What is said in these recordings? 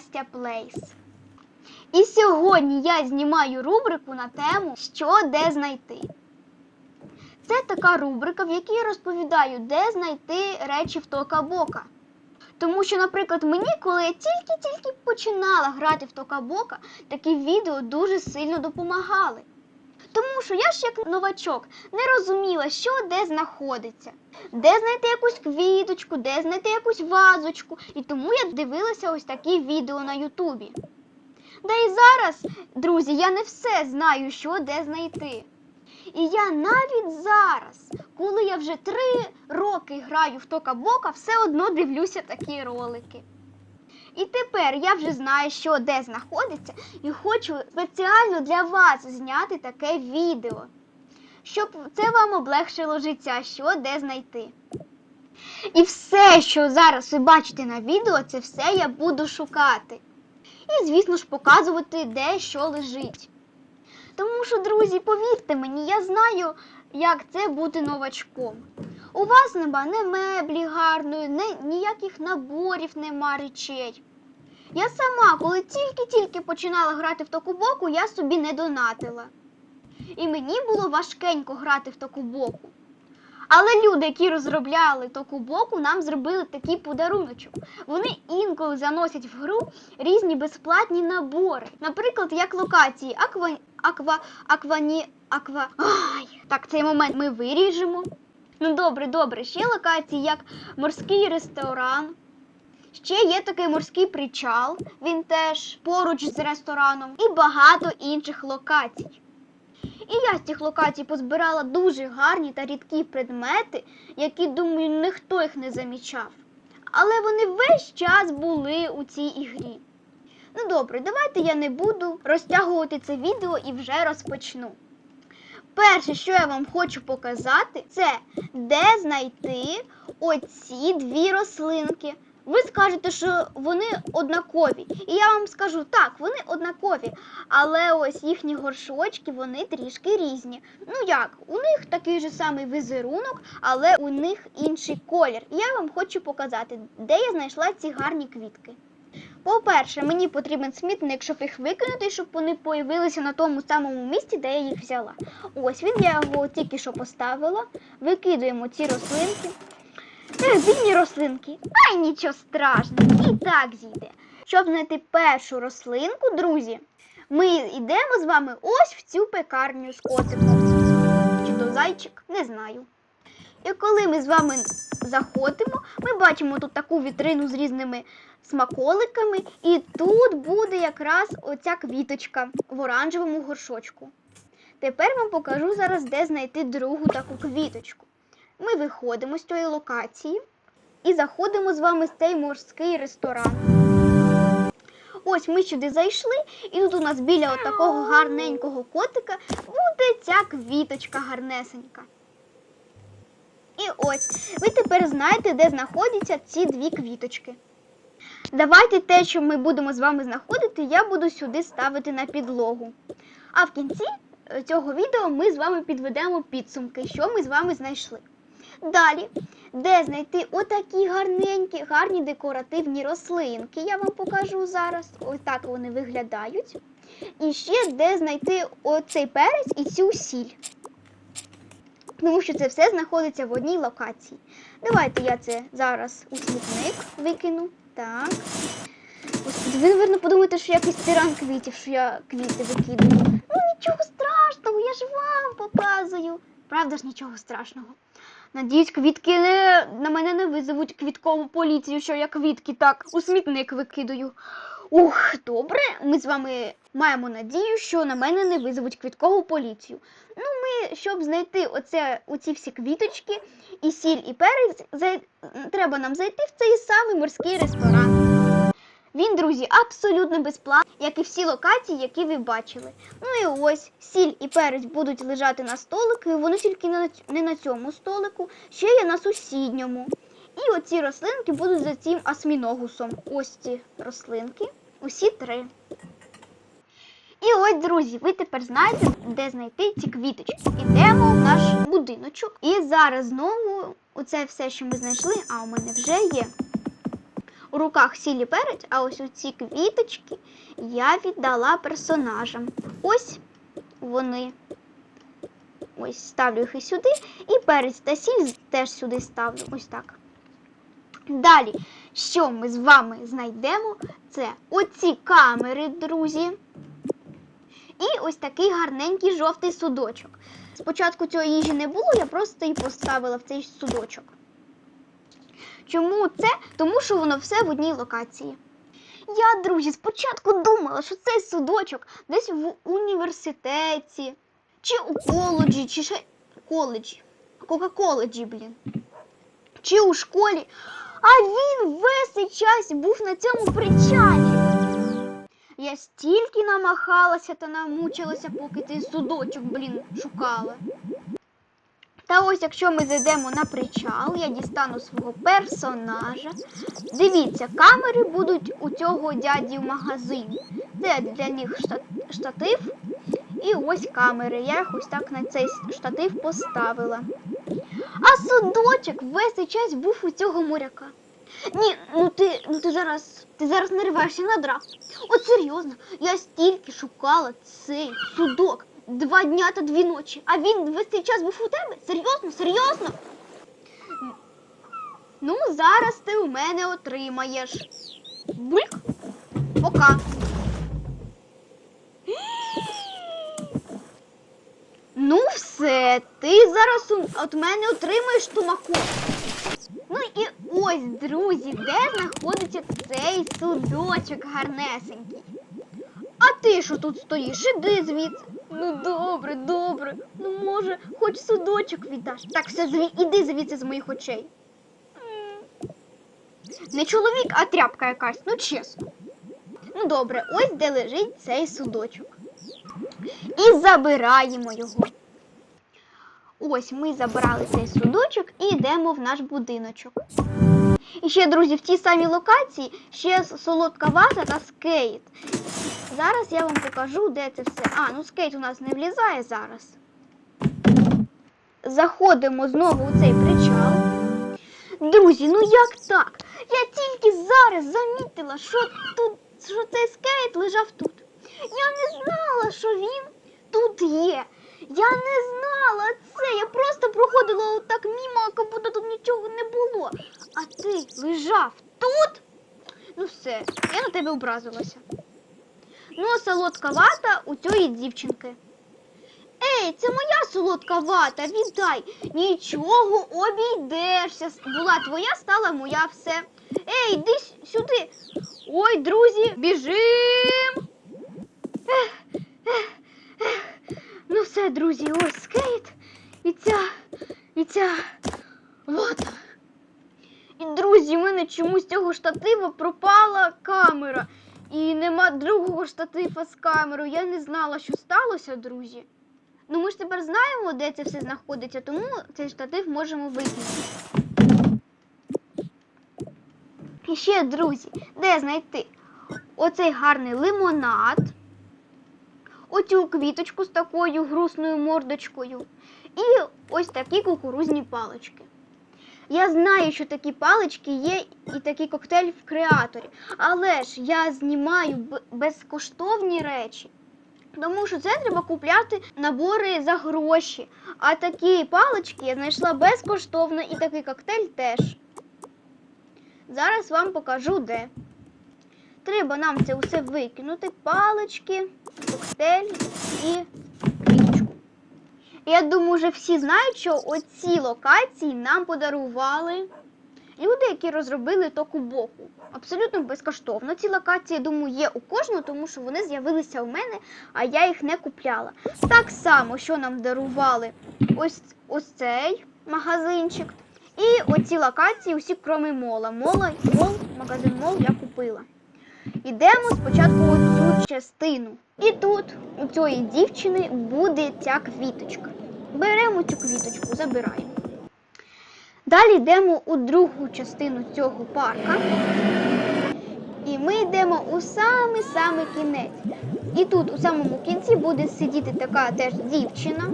Настя Плейс. І сьогодні я знімаю рубрику на тему Що де знайти. Це така рубрика, в якій я розповідаю, де знайти речі в Токабока. Тому що, наприклад, мені, коли я тільки-тільки починала грати в Тока-Бока, такі відео дуже сильно допомагали. Тому що я ж як новачок не розуміла, що де знаходиться, де знайти якусь квіточку, де знайти якусь вазочку. І тому я дивилася ось такі відео на Ютубі. Да і зараз, друзі, я не все знаю, що де знайти. І я навіть зараз, коли я вже три роки граю в Тока-Бока, все одно дивлюся такі ролики. І тепер я вже знаю, що де знаходиться, і хочу спеціально для вас зняти таке відео, щоб це вам облегшило життя, що де знайти. І все, що зараз ви бачите на відео, це все я буду шукати. І, звісно ж, показувати, де що лежить. Тому що, друзі, повірте мені, я знаю, як це бути новачком. У вас нема не меблі гарної, не, ніяких наборів нема речей. Я сама, коли тільки-тільки починала грати в Токубоку, я собі не донатила. І мені було важкенько грати в Токубоку. Але люди, які розробляли Токубоку, нам зробили такий подаруночок. Вони інколи заносять в гру різні безплатні набори. Наприклад, як локації Аква... Аква... Аквані... Аква... Ай, так, цей момент ми виріжемо. Ну добре, добре. Ще локації, як морський ресторан. Ще є такий морський причал, він теж поруч з рестораном, і багато інших локацій. І я з цих локацій позбирала дуже гарні та рідкі предмети, які, думаю, ніхто їх не замічав. Але вони весь час були у цій ігрі. Ну добре, давайте я не буду розтягувати це відео і вже розпочну. Перше, що я вам хочу показати, це де знайти оці дві рослинки. Ви скажете, що вони однакові. І я вам скажу, так, вони однакові, але ось їхні горшочки, вони трішки різні. Ну як, у них такий же самий візерунок, але у них інший колір. І я вам хочу показати, де я знайшла ці гарні квітки. По-перше, мені потрібен смітник, щоб їх викинути, щоб вони появилися на тому самому місці, де я їх взяла. Ось він, я його тільки що поставила. Викидуємо ці рослинки. Бідні рослинки. Ай, нічого страшного, і так зійде. Щоб знайти першу рослинку, друзі, ми йдемо з вами ось в цю пекарню з котиком. Чи то зайчик, не знаю. І коли ми з вами заходимо, ми бачимо тут таку вітрину з різними смаколиками, і тут буде якраз оця квіточка в оранжевому горшочку. Тепер вам покажу зараз, де знайти другу таку квіточку. Ми виходимо з цієї локації і заходимо з вами в цей морський ресторан. Ось ми сюди зайшли, і тут у нас біля от такого гарненького котика буде ця квіточка гарнесенька. Ось, ви тепер знаєте, де знаходяться ці дві квіточки. Давайте те, що ми будемо з вами знаходити, я буду сюди ставити на підлогу. А в кінці е, цього відео ми з вами підведемо підсумки, що ми з вами знайшли. Далі, де знайти отакі гарненькі, гарні декоративні рослинки, я вам покажу зараз. Ось так вони виглядають. І ще де знайти оцей перець і цю сіль. Тому що це все знаходиться в одній локації. Давайте я це зараз у смітник викину. Так. Господи, ви, напевно, подумаєте, що я якийсь тиран квітів, що я квіти викидаю. Ну нічого страшного, я ж вам показую. Правда ж нічого страшного. Надіюсь, квітки не, на мене не визовуть квіткову поліцію, що я квітки так у смітник викидаю. Ух, добре, ми з вами маємо надію, що на мене не визовуть квіткову поліцію. Ну, ми, щоб знайти оце, оці всі квіточки і сіль, і перець, зай... треба нам зайти в цей самий морський ресторан. Він, друзі, абсолютно безплатний, як і всі локації, які ви бачили. Ну і ось сіль і перець будуть лежати на столику, і вони тільки не на цьому столику, ще є на сусідньому. І оці рослинки будуть за цим асміногусом. Ось ці рослинки, усі три. І ось, друзі, ви тепер знаєте, де знайти ці квіточки. Ідемо в наш будиночок. І зараз знову оце все, що ми знайшли, а у мене вже є У руках сілі перець, а ось ці квіточки я віддала персонажам. Ось вони. Ось ставлю їх і сюди, і перець та сіль теж сюди ставлю. Ось так. Далі, що ми з вами знайдемо, це оці камери, друзі. І ось такий гарненький жовтий судочок. Спочатку цього їжі не було, я просто її поставила в цей судочок. Чому це? Тому що воно все в одній локації. Я, друзі, спочатку думала, що цей судочок десь в університеті, чи у коледжі, чи ще коледжі. Кока-коледжі, блін. Чи у школі. А він весь цей час був на цьому причалі. Я стільки намахалася та намучилася, поки цей судочок, блін, шукала. Та ось, якщо ми зайдемо на причал, я дістану свого персонажа. Дивіться, камери будуть у цього дяді в магазині. Це для них штатив. І ось камери. Я їх ось так на цей штатив поставила. А судочок весь цей час був у цього моряка. Ні, ну ти, ну ти зараз, ти зараз нариваєшся на драку. От серйозно, я стільки шукала цей судок два дня та дві ночі, а він весь цей час був у тебе? Серйозно, серйозно? Ну, зараз ти у мене отримаєш. Бульк. Пока. Ну, все, ти зараз от мене отримаєш тумаку. Ну і ось, друзі, де знаходиться цей судочок гарнесенький. А ти що тут стоїш? Іди звідси. Ну добре, добре. Ну може, хоч судочок віддаш. Так, все, зві... іди звідси з моїх очей. Не чоловік, а тряпка якась, ну чесно. Ну добре, ось де лежить цей судочок. І забираємо його. Ось ми забрали цей судочок і йдемо в наш будиночок. І ще, друзі, в тій самій локації ще солодка ваза та скейт. Зараз я вам покажу, де це все. А, ну скейт у нас не влізає зараз. Заходимо знову у цей причал. Друзі, ну як так? Я тільки зараз замітила, що тут, що цей скейт лежав тут. Я не знала, що він тут є. Я не знала це. Я просто проходила отак мімо, як будто тут нічого не було. А ти лежав тут? Ну все, я на тебе образилася. Ну, солодка вата у цієї дівчинки. Ей, це моя солодка вата, віддай. Нічого обійдешся. Була твоя, стала моя все. Ей, йди сюди. Ой, друзі, біжим. Ех, ех. Все, друзі, ось скейт і ця, і ця вата. І, друзі, в мене чомусь цього штатива пропала камера. І нема другого штатива з камерою. Я не знала, що сталося, друзі. Ну ми ж тепер знаємо, де це все знаходиться, тому цей штатив можемо викинути. І ще, друзі, де знайти оцей гарний лимонад, оцю квіточку з такою грустною мордочкою, і ось такі кукурузні палички. Я знаю, що такі палички є і такий коктейль в креаторі, але ж я знімаю безкоштовні речі. Тому що це треба купляти набори за гроші. А такі палички я знайшла безкоштовно і такий коктейль теж. Зараз вам покажу де. Треба нам це усе викинути. Палички, коктейль і квіточку. Я думаю, вже всі знають, що оці локації нам подарували люди, які розробили Токубоку. Абсолютно безкоштовно. Ці локації, я думаю, є у кожного, тому що вони з'явилися у мене, а я їх не купляла. Так само, що нам дарували ось, ось цей магазинчик. І оці локації, усі кроме мола. Мола, мол, магазин мол я купила. Ідемо спочатку цю частину. І тут у цієї дівчини буде ця квіточка. Беремо цю квіточку, забираємо. Далі йдемо у другу частину цього парка. І ми йдемо у самий-самий кінець. І тут у самому кінці буде сидіти така теж дівчина.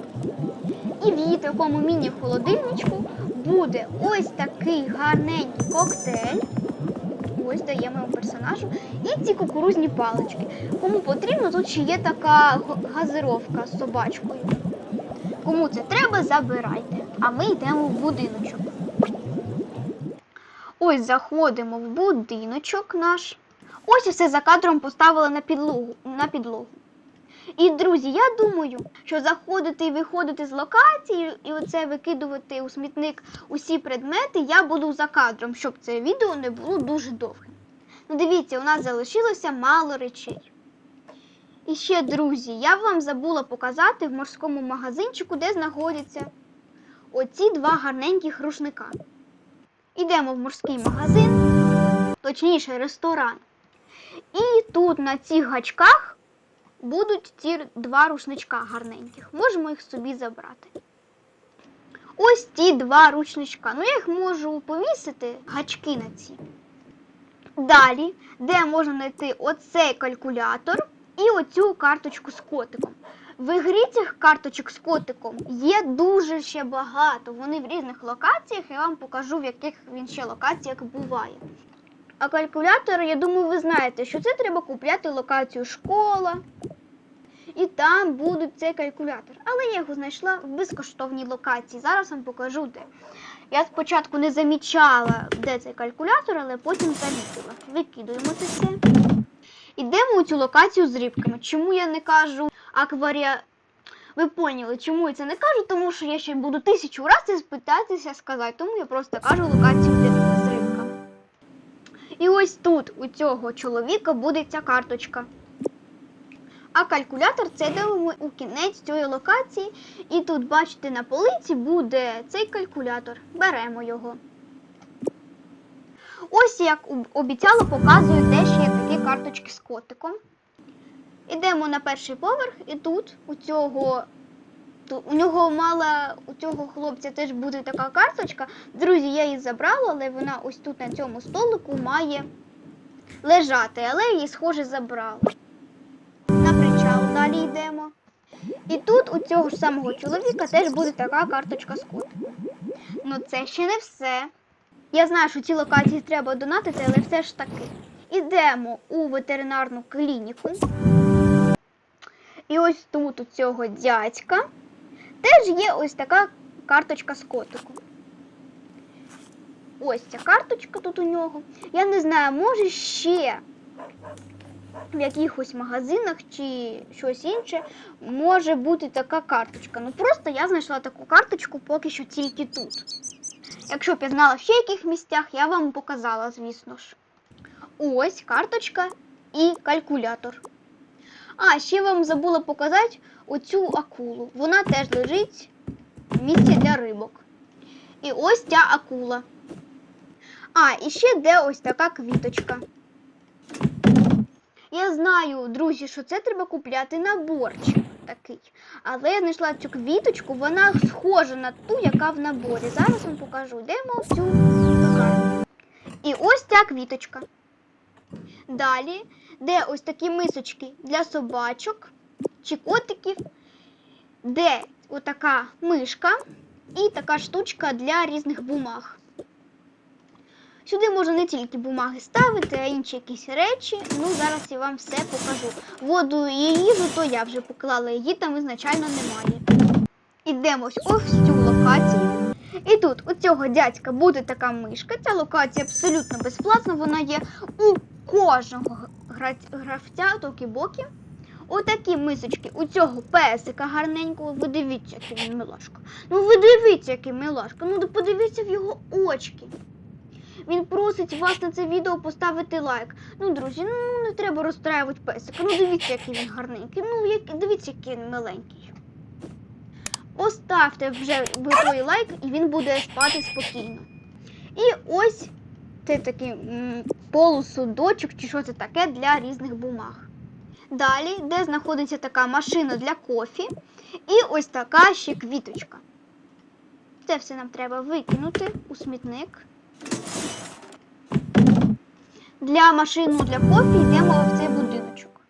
І в її такому міні-холодильничку буде ось такий гарненький коктейль. Ось даємо персонажу. І ці кукурузні палички. Кому потрібно, тут ще є така газировка з собачкою. Кому це треба, забирайте. А ми йдемо в будиночок. Ось заходимо в будиночок наш. Ось все за кадром поставила на підлогу. На підлогу. І, друзі, я думаю, що заходити і виходити з локації, і оце викидувати у смітник усі предмети, я буду за кадром, щоб це відео не було дуже довгим. Ну, дивіться, у нас залишилося мало речей. І ще, друзі, я вам забула показати в морському магазинчику, де знаходяться оці два гарненьких рушника. Ідемо в морський магазин, точніше ресторан. І тут на цих гачках будуть ці два рушничка гарненьких. Можемо їх собі забрати. Ось ті два рушничка. Ну, я їх можу повісити, гачки на ці. Далі, де можна знайти оцей калькулятор і оцю карточку з котиком. В ігрі цих карточок з котиком є дуже ще багато. Вони в різних локаціях, я вам покажу, в яких він ще локаціях буває. А калькулятор, я думаю, ви знаєте, що це треба купляти локацію школа. І там буде цей калькулятор. Але я його знайшла в безкоштовній локації. Зараз вам покажу де. Я спочатку не замічала, де цей калькулятор, але потім замітила. Викидуємо це все. Ідемо у цю локацію з рибками. Чому я не кажу акваріа. Ви поняли, чому я це не кажу, тому що я ще буду тисячу разів спитатися сказати, тому я просто кажу локацію де. І ось тут у цього чоловіка буде ця карточка. А калькулятор це йдемо у кінець цієї локації. І тут, бачите, на полиці буде цей калькулятор. Беремо його. Ось як обіцяла, показую, де ще є такі карточки з котиком. Ідемо на перший поверх, і тут у цього. У нього мала у цього хлопця теж буде така карточка. Друзі, я її забрала, але вона ось тут на цьому столику має лежати, але її, схоже, забрала. На причал далі йдемо. І тут у цього ж самого чоловіка теж буде така карточка з котиком. Ну це ще не все. Я знаю, що ці локації треба донатити, але все ж таки. Ідемо у ветеринарну клініку. І ось тут у цього дядька теж є ось така карточка з котиком. Ось ця карточка тут у нього. Я не знаю, може ще в якихось магазинах чи щось інше може бути така карточка. Ну просто я знайшла таку карточку поки що тільки тут. Якщо б я знала в ще яких місцях, я вам показала, звісно ж. Ось карточка і калькулятор. А, ще вам забула показати оцю акулу. Вона теж лежить в місці для рибок. І ось ця акула. А, і ще де ось така квіточка. Я знаю, друзі, що це треба купляти наборчик такий. Але я знайшла цю квіточку, вона схожа на ту, яка в наборі. Зараз вам покажу. Йдемо в цю. І ось ця квіточка. Далі, де ось такі мисочки для собачок чи котиків, де отака мишка і така штучка для різних бумаг. Сюди можна не тільки бумаги ставити, а інші якісь речі. Ну, зараз я вам все покажу. Воду і їжу, то я вже поклала, її там ізначально немає. Ідемо ось цю локацію. І тут у цього дядька буде така мишка. Ця локація абсолютно безплатна, вона є у кожного гравця токі-бокі. Отакі мисочки у цього песика гарненького. Ви дивіться, який він милашка. Ну ви дивіться, який милашка. Ну подивіться в його очки. Він просить вас на це відео поставити лайк. Ну, друзі, ну не треба розстраювати песика. Ну дивіться, який він гарненький. Ну, як, дивіться, який він миленький. Поставте вже той лайк, і він буде спати спокійно. І ось це такий полусудочок, чи що це таке для різних бумаг. Далі, де знаходиться така машина для кофі, і ось така ще квіточка. Це все нам треба викинути у смітник. Для машину для кофі йдемо в цей будиночок.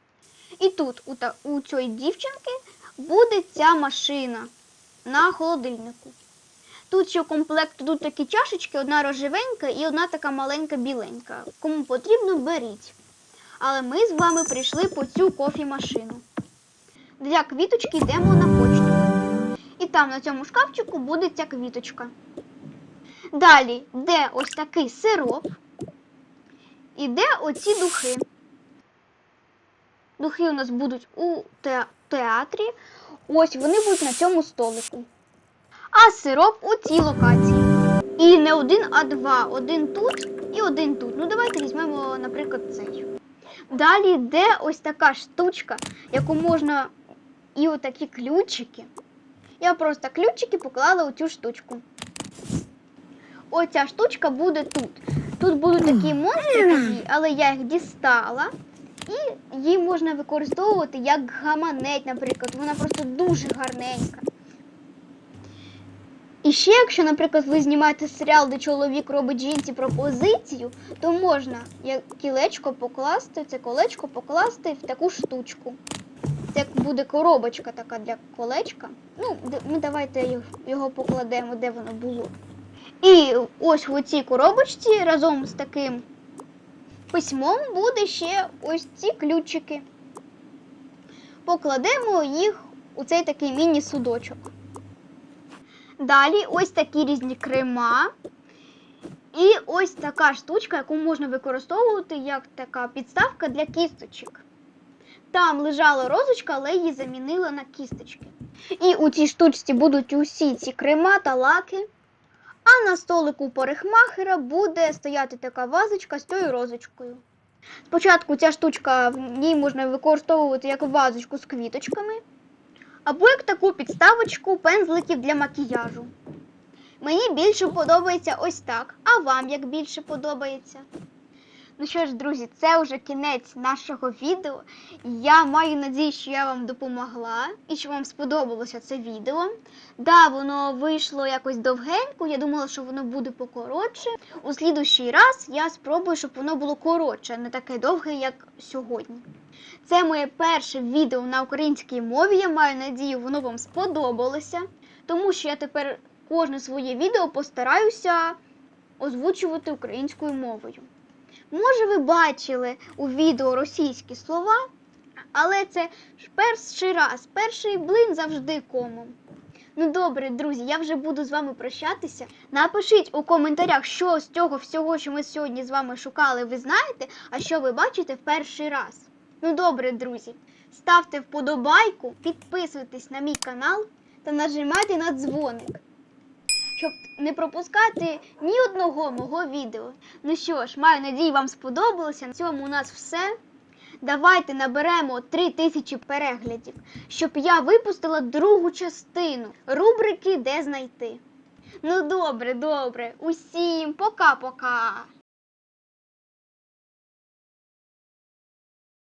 І тут у, та, у цієї дівчинки буде ця машина на холодильнику. Тут ще комплект тут такі чашечки, одна рожевенька і одна така маленька біленька. Кому потрібно, беріть. Але ми з вами прийшли по цю кофемашину. Для квіточки йдемо на почту. І там на цьому шкафчику буде ця квіточка. Далі де ось такий сироп. І де оці духи. Духи у нас будуть у те- театрі. Ось вони будуть на цьому столику. А сироп у цій локації. І не один, а два. Один тут і один тут. Ну, давайте візьмемо, наприклад, цей. Далі йде ось така штучка, яку можна і отакі ключики. Я просто ключики поклала у цю штучку. Оця штучка буде тут. Тут будуть такі монстрики, але я їх дістала. І її можна використовувати як гаманець, наприклад. Вона просто дуже гарненька. І ще, якщо, наприклад, ви знімаєте серіал, де чоловік робить жінці пропозицію, то можна як кілечко покласти, це колечко покласти в таку штучку. Це буде коробочка така для колечка. Ну, ми давайте його- покладемо, де воно було. І ось в цій коробочці разом з таким письмом буде ще ось ці ключики. Покладемо їх у цей такий міні-судочок. Далі ось такі різні крема. І ось така штучка, яку можна використовувати як така підставка для кісточок. Там лежала розочка, але її замінила на кісточки. І у цій штучці будуть усі ці крема та лаки. А на столику парикмахера буде стояти така вазочка з тою розочкою. Спочатку ця штучка в ній можна використовувати як вазочку з квіточками, або як таку підставочку пензликів для макіяжу. Мені більше подобається ось так, а вам як більше подобається? Ну що ж, друзі, це вже кінець нашого відео. Я маю надію, що я вам допомогла і що вам сподобалося це відео. Да, воно вийшло якось довгенько, я думала, що воно буде покоротше. У слідущий раз я спробую, щоб воно було коротше, не таке довге, як сьогодні. Це моє перше відео на українській мові. Я маю надію, воно вам сподобалося, тому що я тепер кожне своє відео постараюся озвучувати українською мовою. Може, ви бачили у відео російські слова, але це перший раз, перший блин завжди комом. Ну добре, друзі, я вже буду з вами прощатися. Напишіть у коментарях, що з цього всього, що ми сьогодні з вами шукали, ви знаєте, а що ви бачите в перший раз. Ну добре, друзі, ставте вподобайку, підписуйтесь на мій канал та нажимайте на дзвоник щоб не пропускати ні одного мого відео. Ну що ж, маю надію, вам сподобалося. На цьому у нас все. Давайте наберемо 3000 переглядів, щоб я випустила другу частину рубрики Де знайти. Ну добре, добре. Усім пока-пока.